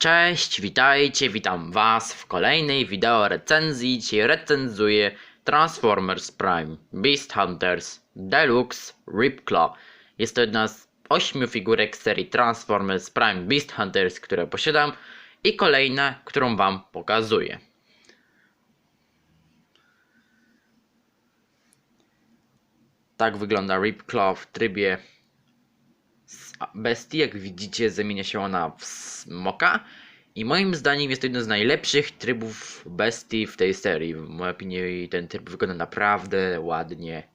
Cześć, witajcie, witam was w kolejnej wideo recenzji. Dzisiaj recenzuję Transformers Prime Beast Hunters Deluxe Ripclaw. Jest to jedna z ośmiu figurek serii Transformers Prime Beast Hunters, które posiadam i kolejna, którą wam pokazuję. Tak wygląda Ripclaw w trybie bestii. Jak widzicie, zamienia się ona w smoka. I moim zdaniem jest to jeden z najlepszych trybów bestii w tej serii. W mojej opinii ten tryb wygląda naprawdę ładnie.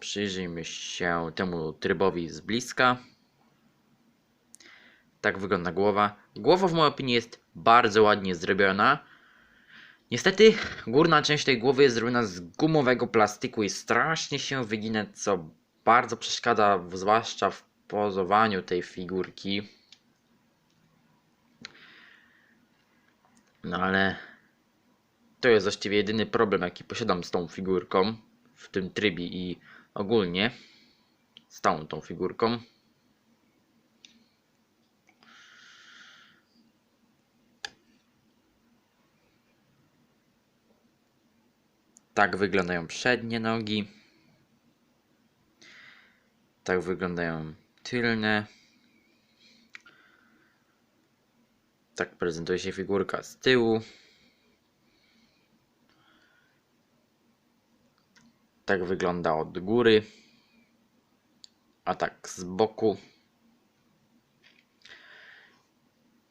Przyjrzyjmy się temu trybowi z bliska. Tak wygląda głowa. Głowa w mojej opinii jest bardzo ładnie zrobiona. Niestety górna część tej głowy jest zrobiona z gumowego plastiku i strasznie się wygina, co bardzo przeszkadza, zwłaszcza w pozowaniu tej figurki. No ale to jest właściwie jedyny problem, jaki posiadam z tą figurką w tym trybie i ogólnie z tą tą figurką. Tak wyglądają przednie nogi. Tak wyglądają tylne. Tak prezentuje się figurka z tyłu. Tak wygląda od góry. A tak z boku.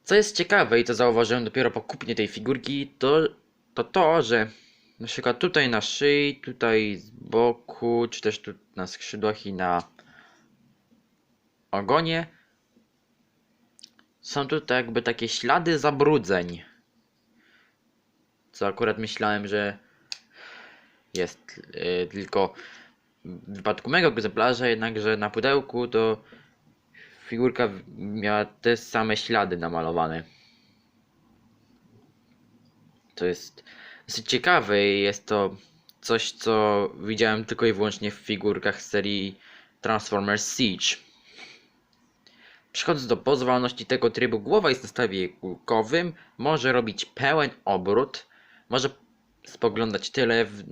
Co jest ciekawe i to zauważyłem dopiero po kupnie tej figurki, to to, to że na przykład tutaj na szyi, tutaj z boku, czy też tu na skrzydłach i na ogonie są tutaj jakby takie ślady zabrudzeń. Co akurat myślałem, że jest yy, tylko w wypadku mego egzemplarza, jednakże na pudełku to figurka miała te same ślady namalowane. To jest dosyć ciekawe i jest to coś, co widziałem tylko i wyłącznie w figurkach serii Transformers Siege. Przechodząc do pozwalności tego trybu, głowa jest na stawie kulkowym, może robić pełen obrót, może spoglądać tyle w,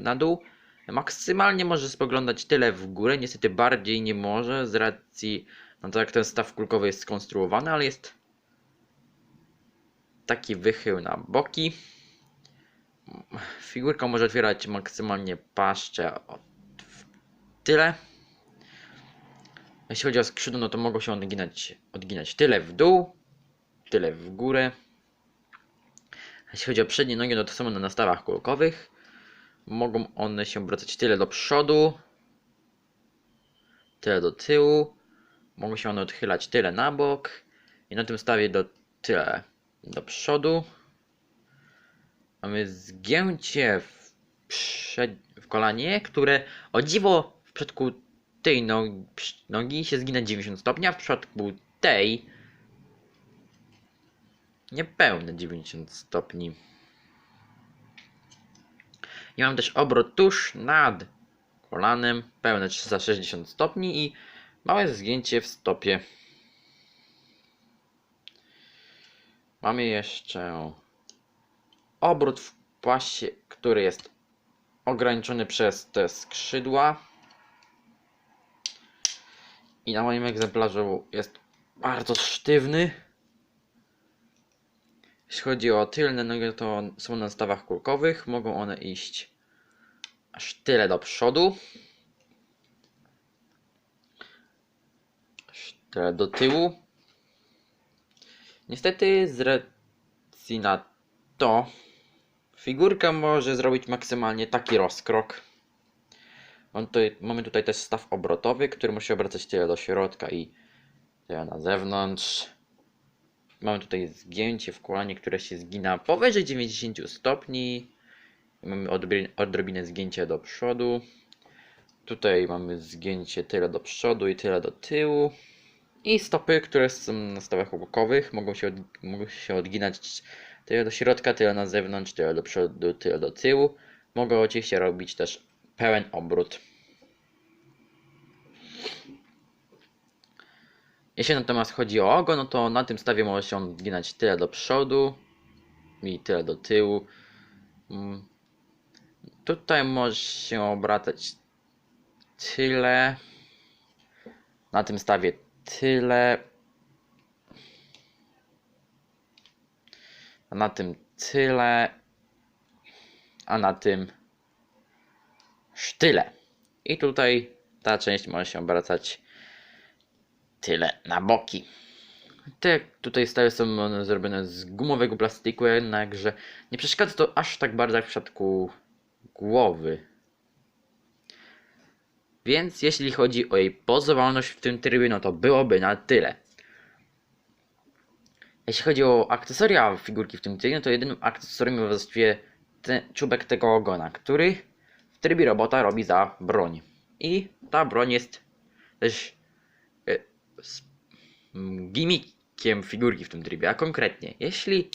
na dół, maksymalnie może spoglądać tyle w górę, niestety bardziej nie może z racji na to jak ten staw kulkowy jest skonstruowany, ale jest taki wychył na boki. Figurka może otwierać maksymalnie paszczę od tyle. Jeśli chodzi o skrzydło, no to mogą się odginać, odginać tyle w dół, tyle w górę. Jeśli chodzi o przednie nogi, no to są na stawach kulkowych. Mogą one się obracać tyle do przodu, tyle do tyłu. Mogą się one odchylać tyle na bok i na tym stawie do tyle do przodu. Mamy zgięcie w, przed, w kolanie, które o dziwo w przypadku tej nogi, nogi się zgina 90 stopni, a w przypadku tej niepełne 90 stopni. I mam też obrót tuż nad kolanem, pełne 360 stopni i małe zgięcie w stopie. Mamy jeszcze obrót w pasie, który jest ograniczony przez te skrzydła. I na moim egzemplarzu jest bardzo sztywny. Jeśli chodzi o tylne nogi, to są na stawach kulkowych. Mogą one iść aż tyle do przodu. Aż tyle do tyłu. Niestety z racji na to figurka może zrobić maksymalnie taki rozkrok. Tutaj, mamy tutaj też staw obrotowy, który musi obracać tyle do środka i tyle na zewnątrz. Mamy tutaj zgięcie w kolanie, które się zgina powyżej 90 stopni. Mamy odrobinę, zgięcia do przodu. Tutaj mamy zgięcie tyle do przodu i tyle do tyłu. I stopy, które są na stawach bokowych, mogą się, od, mogą się odginać tyle do środka, tyle na zewnątrz, tyle do przodu, tyle do tyłu. Mogą oczywiście robić też pełen obrót. Jeśli natomiast chodzi o ogon, no to na tym stawie może się on ginać tyle do przodu i tyle do tyłu. Mm. Tutaj może się obracać tyle. Na tym stawie tyle. A na tym tyle. A na tym sztyle. I tutaj ta część może się obracać tyle na boki. Te tutaj stały są one zrobione z gumowego plastiku, jednakże nie przeszkadza to aż tak bardzo jak w przypadku głowy. Więc jeśli chodzi o jej pozowalność w tym trybie, no to byłoby na tyle. Jeśli chodzi o akcesoria figurki w tym trybie, no to jedynym akcesorium właściwie ten czubek tego ogona, który w trybie robota robi za broń. I ta broń jest też e, z mm, gimmickiem figurki w tym trybie, a konkretnie, jeśli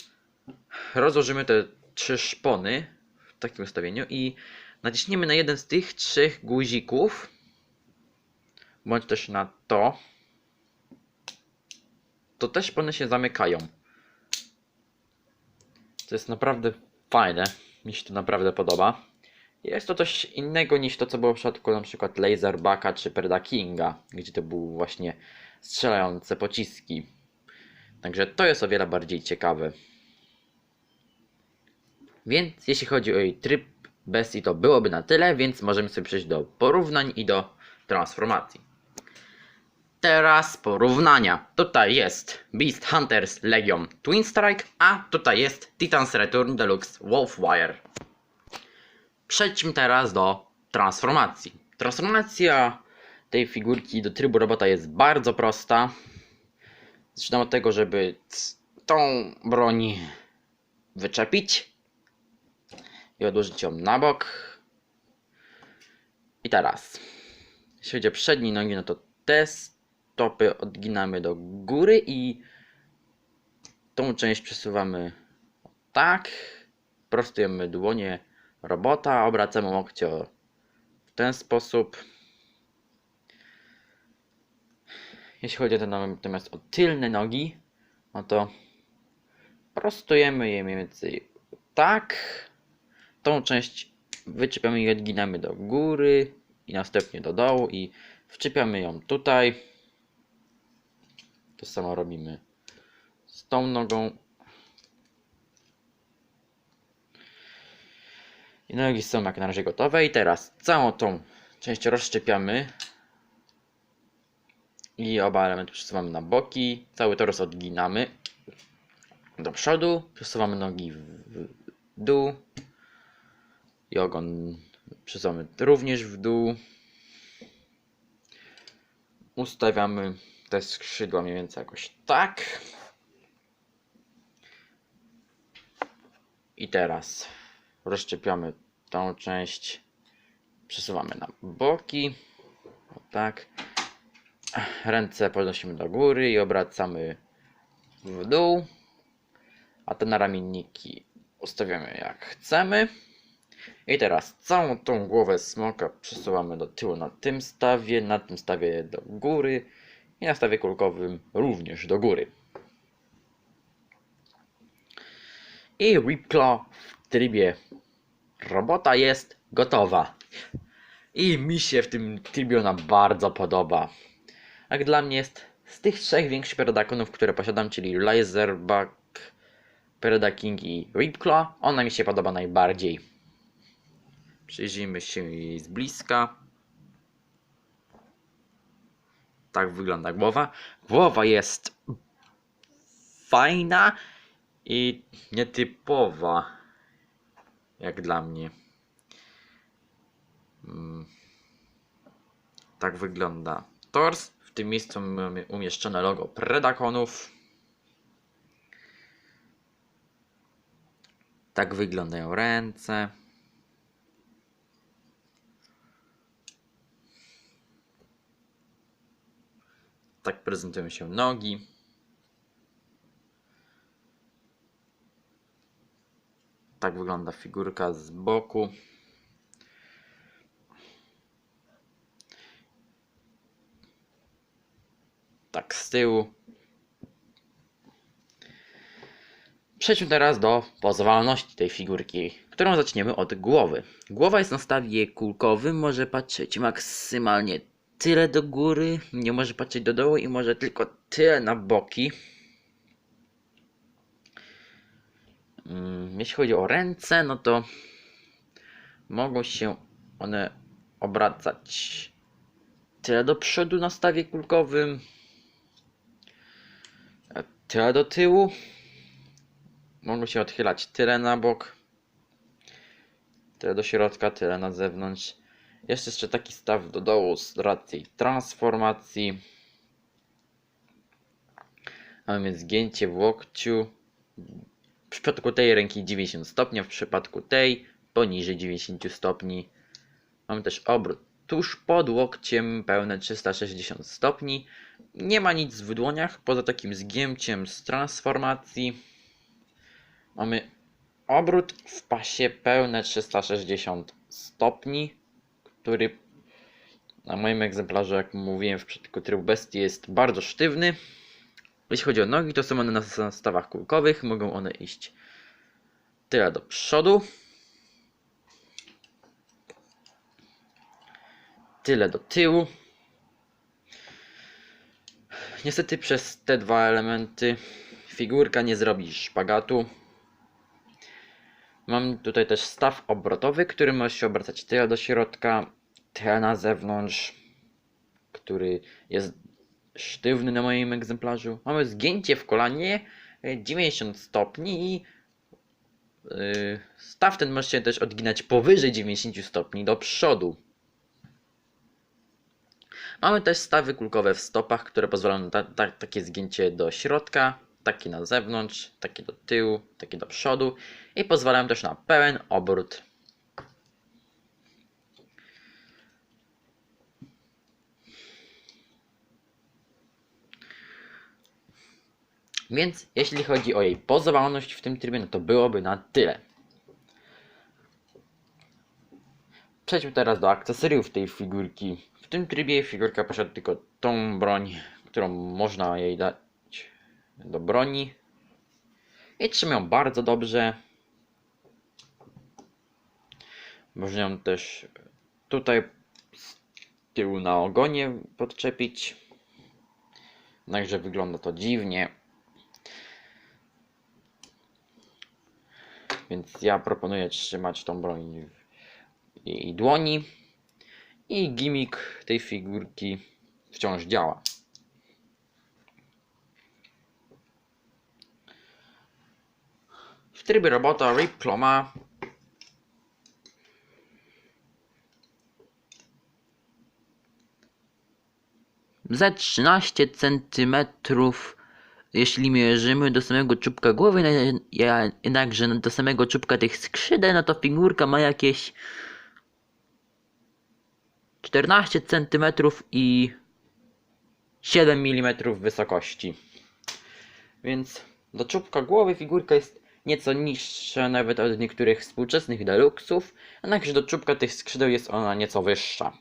rozłożymy te trzy szpony w takim ustawieniu i naciśniemy na jeden z tych trzech guzików, bądź też na to, to te szpony się zamykają. To jest naprawdę fajne, mi się to naprawdę podoba. Jest to coś innego niż to, co było w przypadku na przykład Laserbacka czy Perda Kinga, gdzie to były właśnie strzelające pociski. Także to jest o wiele bardziej ciekawe. Więc jeśli chodzi o jej tryb bestii, to byłoby na tyle, więc możemy sobie przejść do porównań i do transformacji. Teraz porównania. Tutaj jest Beast Hunters Legion Twin Strike, a tutaj jest Titans Return Deluxe Wolfwire. Przejdźmy teraz do transformacji. Transformacja tej figurki do trybu robota jest bardzo prosta. Zaczynam od tego, żeby tą broń wyczepić i odłożyć ją na bok. I teraz, jeśli chodzi o przednie nogi, no to te stopy odginamy do góry i tą część przesuwamy tak. Prostujemy dłonie robota, obracamy łokcie w ten sposób. Jeśli chodzi natomiast o tylne nogi, no to prostujemy je mniej więcej tak. Tą część wyczepiamy i odginamy do góry i następnie do dołu i wczepiamy ją tutaj. To samo robimy z tą nogą. I nogi są jak na razie gotowe. I teraz całą tą część rozszczepiamy. I oba elementy przesuwamy na boki, cały torus odginamy do przodu, przesuwamy nogi w dół. I ogon przesuwamy również w dół. Ustawiamy te skrzydła mniej więcej jakoś tak. I teraz rozszczepiamy tą część, przesuwamy na boki, o tak. Ręce podnosimy do góry i obracamy w dół, a te naramienniki ustawiamy jak chcemy. I teraz całą tą głowę smoka przesuwamy do tyłu na tym stawie, na tym stawie do góry i na stawie kulkowym również do góry. I Ripclaw w trybie robota jest gotowa. I mi się w tym trybie ona bardzo podoba. Jak dla mnie jest z tych trzech większych Predakonów, które posiadam, czyli Laserback, Predaking i Ripclaw, ona mi się podoba najbardziej. Przyjrzyjmy się jej z bliska. Tak wygląda głowa. Głowa jest fajna i nietypowa. Jak dla mnie. Mm. Tak wygląda tors. W tym miejscu mamy umieszczone logo Predakonów. Tak wyglądają ręce. Tak prezentują się nogi. Tak wygląda figurka z boku. tak z tyłu. Przejdźmy teraz do pozowalności tej figurki, którą zaczniemy od głowy. Głowa jest na stawie kulkowym, może patrzeć maksymalnie tyle do góry, nie może patrzeć do dołu i może tylko tyle na boki. Mm, Jeśli chodzi o ręce, no to mogą się one obracać tyle do przodu na stawie kulkowym, tyle do tyłu. Mogą się odchylać tyle na bok, tyle do środka, tyle na zewnątrz. Jest jeszcze taki staw do dołu z racji transformacji. Mamy zgięcie w łokciu. W przypadku tej ręki 90 stopni, w przypadku tej poniżej 90 stopni. Mamy też obrót tuż pod łokciem, pełne 360 stopni. Nie ma nic w dłoniach, poza takim zgięciem z transformacji. Mamy obrót w pasie pełne 360 stopni, który na moim egzemplarzu, jak mówiłem w przypadku trybu bestii, jest bardzo sztywny. Jeśli chodzi o nogi, to są one na stawach kulkowych, mogą one iść tyle do przodu, tyle do tyłu. Niestety przez te dwa elementy figurka nie zrobi szpagatu. Mam tutaj też staw obrotowy, który może się obracać tyle do środka, tyle na zewnątrz, który jest sztywny na moim egzemplarzu. Mamy zgięcie w kolanie e, 90 stopni i yy, staw ten może się też odginać powyżej 90 stopni do przodu. Mamy też stawy kulkowe w stopach, które pozwalają na ta, ta, takie zgięcie do środka, takie na zewnątrz, takie do tyłu, takie do przodu i pozwalają też na pełen obrót. Więc jeśli chodzi o jej pozowalność w tym trybie, no to byłoby na tyle. Przejdźmy teraz do akcesoriów tej figurki. W tym trybie figurka posiada tylko tą broń, którą można jej dać do broni. I trzyma ją bardzo dobrze. Można ją też tutaj z tyłu na ogonie podczepić. Także wygląda to dziwnie. Więc ja proponuję trzymać tą broń w jej dłoni. I gimmick tej figurki wciąż działa. W trybie robota Rip Claw ma ze 13 cm, jeśli mierzymy do samego czubka głowy, jednakże do samego czubka tych skrzydeł, no to figurka ma jakieś 14 cm i 7 mm wysokości. Więc do czubka głowy figurka jest nieco niższa nawet od niektórych współczesnych deluxów, jednakże do czubka tych skrzydeł jest ona nieco wyższa.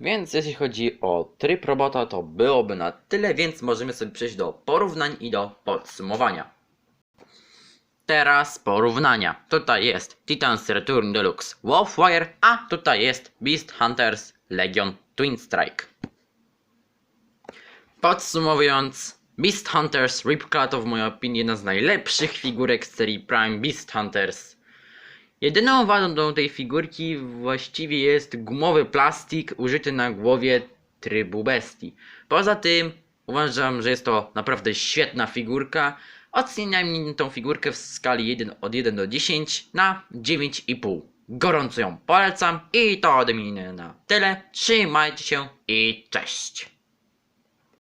Więc jeśli chodzi o tryb robota, to byłoby na tyle, więc możemy sobie przejść do porównań i do podsumowania. Teraz porównania. Tutaj jest Titans Return Deluxe Wolfwire, a tutaj jest Beast Hunters Legion Twin Strike. Podsumowując, Beast Hunters Ripclaw to w mojej opinii jedna z najlepszych figurek z serii Prime Beast Hunters. Jedyną wadą tej figurki właściwie jest gumowy plastik użyty na głowie trybu bestii. Poza tym uważam, że jest to naprawdę świetna figurka. Oceniam tą figurkę w skali 1 od 1 do 10 na 9,5. Gorąco ją polecam i to ode mnie na tyle. Trzymajcie się i cześć!